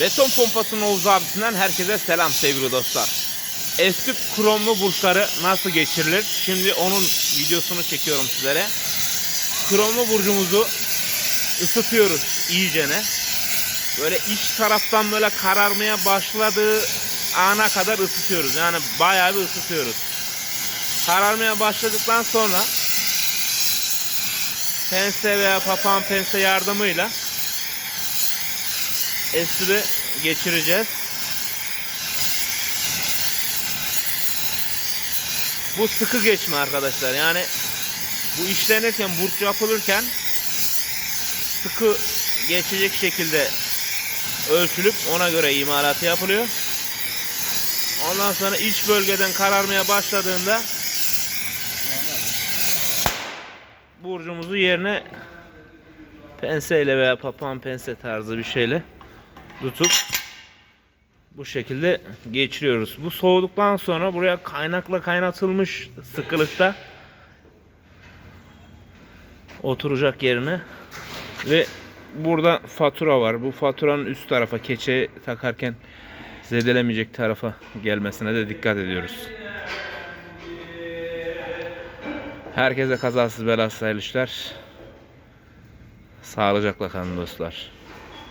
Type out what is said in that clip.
Beton pompasının Oğuz abisinden herkese selam sevgili dostlar. Eski kromlu burçları nasıl geçirilir? Şimdi onun videosunu çekiyorum sizlere. Kromlu burcumuzu ısıtıyoruz iyicene. Böyle iç taraftan böyle kararmaya başladığı ana kadar ısıtıyoruz. Yani bayağı bir ısıtıyoruz. Kararmaya başladıktan sonra pense veya papağan pense yardımıyla estiri geçireceğiz. Bu sıkı geçme arkadaşlar. Yani bu işlenirken, burç yapılırken sıkı geçecek şekilde ölçülüp ona göre imalatı yapılıyor. Ondan sonra iç bölgeden kararmaya başladığında burcumuzu yerine penseyle veya papağan pense tarzı bir şeyle tutup bu şekilde geçiriyoruz. Bu soğuduktan sonra buraya kaynakla kaynatılmış sıkılıkta oturacak yerine ve burada fatura var. Bu faturanın üst tarafa keçe takarken zedelemeyecek tarafa gelmesine de dikkat ediyoruz. Herkese kazasız belasız hayırlı işler. Sağlıcakla kalın dostlar.